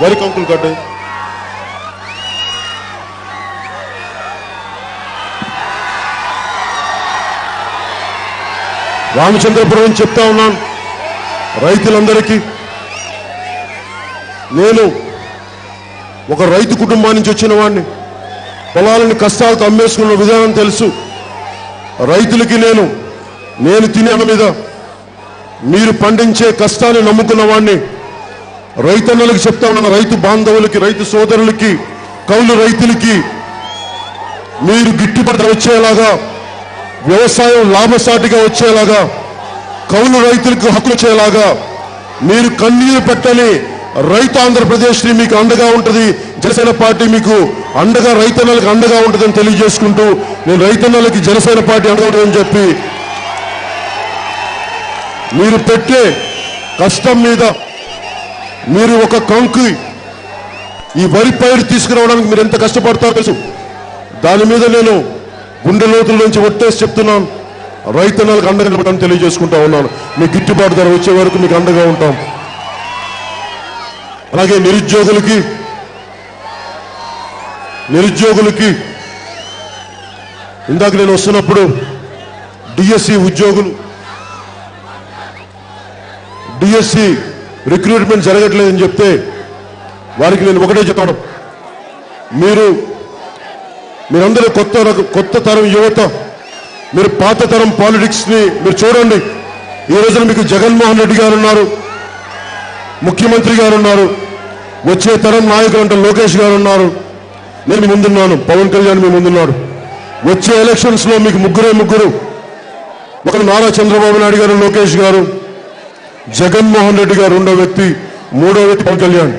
వరి కంకులు కట్టు రామచంద్రపురం చెప్తా ఉన్నాను. రైతులందరికీ నేను ఒక రైతు కుటుంబాన్ని నుంచి వచ్చిన వాడిని. పొలాలను కష్టాలతో అమ్మేసుకున్న విధానం తెలుసు. రైతులకి నేను నేను తినే మీద మీరు పండించే కష్టాన్ని నమ్ముకున్న వాడిని రైతన్నలకు చెప్తా ఉన్నాను రైతు బాంధవులకి రైతు సోదరులకి కౌలు రైతులకి. మీరు గిట్టుబడి వచ్చేలాగా వ్యవసాయం లాభసాటిగా వచ్చేలాగా కౌలు రైతులకు హక్కులు వచ్చేలాగా మీరు కన్నీరు పెట్టని రైతు ఆంధ్రప్రదేశ్ని మీకు అండగా ఉంటుంది జనసేన పార్టీ మీకు అండగా రైతన్నలకు అండగా ఉంటుందని తెలియజేసుకుంటూ నేను రైతన్నలకి జనసేన పార్టీ అండగా ఉంటుందని చెప్పి మీరు పెట్టే కష్టం మీద మీరు ఒక కంకు ఈ వరి పైరు తీసుకురావడానికి మీరు ఎంత కష్టపడతారో తెలుసు. దాని మీద నేను గుండె లోతుల నుంచి ఒట్టేసి చెప్తున్నాను. రైతన్నలకు అండగా నిలబడని తెలియజేసుకుంటా ఉన్నాను. మీ గిట్టుబాటు ధర వచ్చే వరకు మీకు అండగా ఉంటాం. అలాగే నిరుద్యోగులకి నిరుద్యోగులకి ఇందాక నేను వస్తున్నప్పుడు డిఎస్సి ఉద్యోగులు డిఎస్సి రిక్రూట్మెంట్ జరగట్లేదని చెప్తే వారికి నేను ఒకటే చెప్పాను మీరు మీరందరూ కొత్త కొత్త తరం యువత మీరు పాత తరం పాలిటిక్స్ని మీరు చూడండి. ఈ రోజున మీకు జగన్మోహన్ రెడ్డి గారు ఉన్నారు ముఖ్యమంత్రి గారు ఉన్నారు వచ్చే తరం నాయకులు అంటే లోకేష్ గారు ఉన్నారు. నేను మీ ముందున్నాను పవన్ కళ్యాణ్ మీ ముందున్నాడు. వచ్చే ఎలక్షన్స్లో మీకు ముగ్గురే ముగ్గురు ఒకరు నారా చంద్రబాబు నాయుడు గారు లోకేష్ గారు. జగన్మోహన్ రెడ్డి గారు రెండో వ్యక్తి మూడో వ్యక్తి పవన్ కళ్యాణ్.